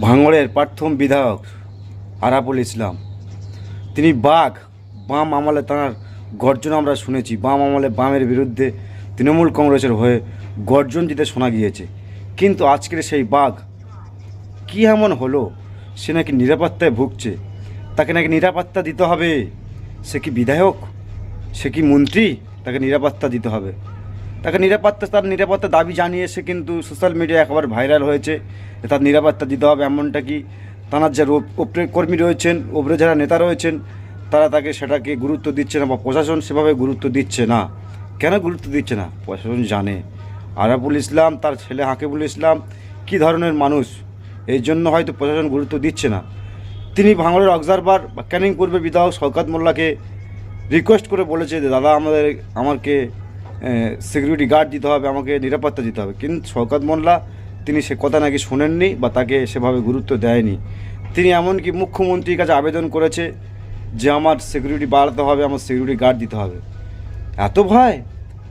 ভাঙড়ের প্রাথম বিধায়ক আরাফুল ইসলাম। তিনি বাঘ, বাম আমলে তাঁর গর্জন আমরা শুনেছি। বাম আমলে বামের বিরুদ্ধে তৃণমূল কংগ্রেসের হয়ে গর্জন দিতে শোনা গিয়েছে। কিন্তু আজকের সেই বাঘ কী এমন হলো? সে নাকি নিরাপত্তায় ভুগছে। তাকে নাকি নিরাপত্তা দিতে হবে? সে কি বিধায়ক? সে কি মন্ত্রী? তাকে নিরাপত্তা দিতে হবে। তাকে নিরাপত্তা, তার নিরাপত্তা দাবি জানিয়েছে কিন্তু সোশ্যাল মিডিয়ায় একেবারে ভাইরাল হয়েছে তার নিরাপত্তা দিতে হবে এমনটা কি? তাঁর ওপরে কর্মী রয়েছেন ওপরে যারা নেতা রয়েছেন, তারা তাকে সেটাকে গুরুত্ব দিচ্ছে না বা প্রশাসন সেভাবে গুরুত্ব দিচ্ছে না। কেন গুরুত্ব দিচ্ছে না? প্রশাসন জানে। আরাফুল ইসলাম, তার ছেলে হাকিবুল ইসলাম কী ধরনের মানুষ? এই জন্য হয়তো প্রশাসন গুরুত্ব দিচ্ছে না। তিনি ভাঙড়ের অবজারভার বা ক্যানিং পূর্বের বিধায়ক শওকাত মোল্লাকে রিকোয়েস্ট করে বলেছে যে, দাদা, আমাদের আমাকে সিকিউরিটি গার্ড দিতে হবে, আমাকে নিরাপত্তা দিতে হবে। কিন্তু শওকাত মোল্লা, তিনি সে কথা নাকি শোনেননি বা তাকে সেভাবে গুরুত্ব দেয়নি। তিনি এমনকি মুখ্যমন্ত্রীর কাছে আবেদন করেছে যে আমার সিকিউরিটি বাড়াতে হবে, আমার সিকিউরিটি গার্ড দিতে হবে। এত ভয়?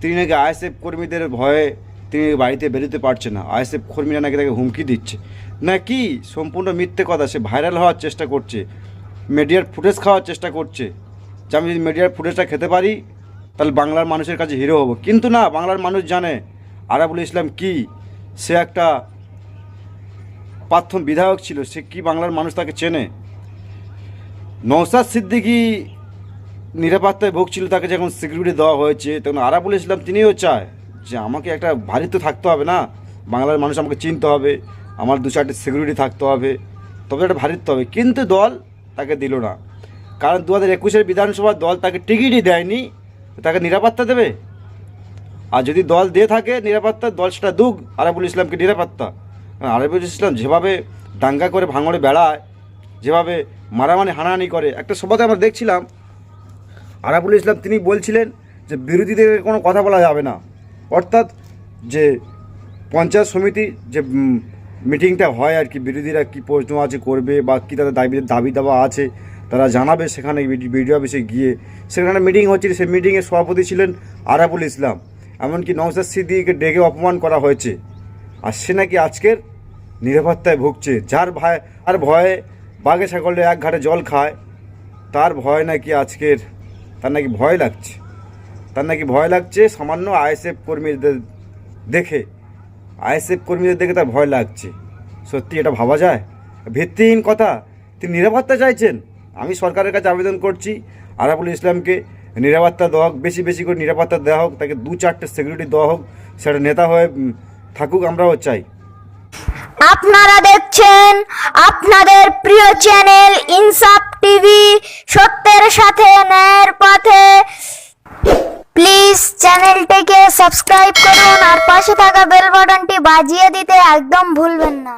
তিনি নাকি আইএসএফ কর্মীদের ভয়ে তিনি বাড়িতে বেরোতে পারছে না। আইএসএফ কর্মীরা নাকি তাকে হুমকি দিচ্ছে। নাকি সম্পূর্ণ মিথ্যে কথা, সে ভাইরাল হওয়ার চেষ্টা করছে মিডিয়ার ফুটেজ খাওয়ার চেষ্টা করছে। যে আমি যদি মিডিয়ার ফুটেজটা খেতে পারি তাহলে বাংলার মানুষের কাছে হিরো হব। কিন্তু না, বাংলার মানুষ জানে আরাবুল ইসলাম কি? সে একটা প্রাথম বিধায়ক ছিল, সে কি বাংলার মানুষ তাকে চেনে? নৌসাদ সিদ্দিকি নিরাপত্তায় ভুগছিল, তাকে যখন সিকিউরিটি দেওয়া হয়েছে, তখন আরাবুল ইসলাম তিনিও চায় যে আমাকে একটা ভারী তো থাকতে হবে না? বাংলার মানুষ আমাকে চিনতে হবে, আমার দু চারটে সিকিউরিটি থাকতে হবে, তবে একটা ভারিত্ব হবে। কিন্তু দল তাকে দিল না। কারণ দু হাজার একুশের বিধানসভার দল তাকে টিকিটই দেয়নি। তাকে নিরাপত্তা দেবে? আর যদি দল দিয়ে থাকে নিরাপত্তা, দল সেটা দুক আরাবুল ইসলামকে নিরাপত্তা। আরাবুল ইসলাম যেভাবে দাঙ্গা করে ভাঙড়ে বেড়ায়, যেভাবে মারামারি, হানাহানি করে, একটা সভাতে আমরা দেখছিলাম, আরাবুল ইসলাম তিনি বলছিলেন যে বিরোধীদের কোনো কথা বলা যাবে না। অর্থাৎ যে পঞ্চায়েত সমিতি যে মিটিংটা হয় আর কি, বিরোধীরা কী প্রশ্ন আছে করবে বা কী তাদের দাবি দাবি দাবা আছে তারা জানাবে সেখানে বিডিও অফিসে গিয়ে। সেখানে মিটিং হচ্ছিল সেই মিটিংয়ের সভাপতি ছিলেন আরাবুল ইসলাম। এমনকি নওসাদ সিদ্দিকে ডেকে অপমান করা হয়েছে। আর সে নাকি আজকের নিরাপত্তায় ভুগছে। যার ভয়, আর ভয়ে বাঘে ছাগলে এক ঘাটে জল খায়, তার ভয় নাকি আজকের, তার নাকি ভয় লাগছে। তার নাকি ভয় লাগছে সামান্য আইএসএফ কর্মীদের দেখে। আইএসএফ কর্মীদের দেখে তার ভয় লাগছে। সত্যি এটা ভাবা যায়? ভিত্তিহীন কথা। তিনি নিরাপত্তা চাইছেন। আমি সরকারের কাছে আবেদন করছি, আরাফুল ইসলামকে নিরাপত্তা দেওয়া হোক, বেশি বেশি করে নিরাপত্তা দেওয়া হোক, তাকে দু চারটে সিকিউরিটি দেওয়া হোক, সেটা নেতা হয়ে থাকুক, আমরাও চাই। আপনারা দেখছেন আপনাদের প্রিয় চ্যানেল ইনসাফ টিভি, সত্যের সাথে ন্যায়ের পথে। প্লিজ চ্যানেলটিকে সাবস্ক্রাইব করুন আর পাশে থাকা বেল বাটনটি বাজিয়ে দিতে একদম ভুলবেন না।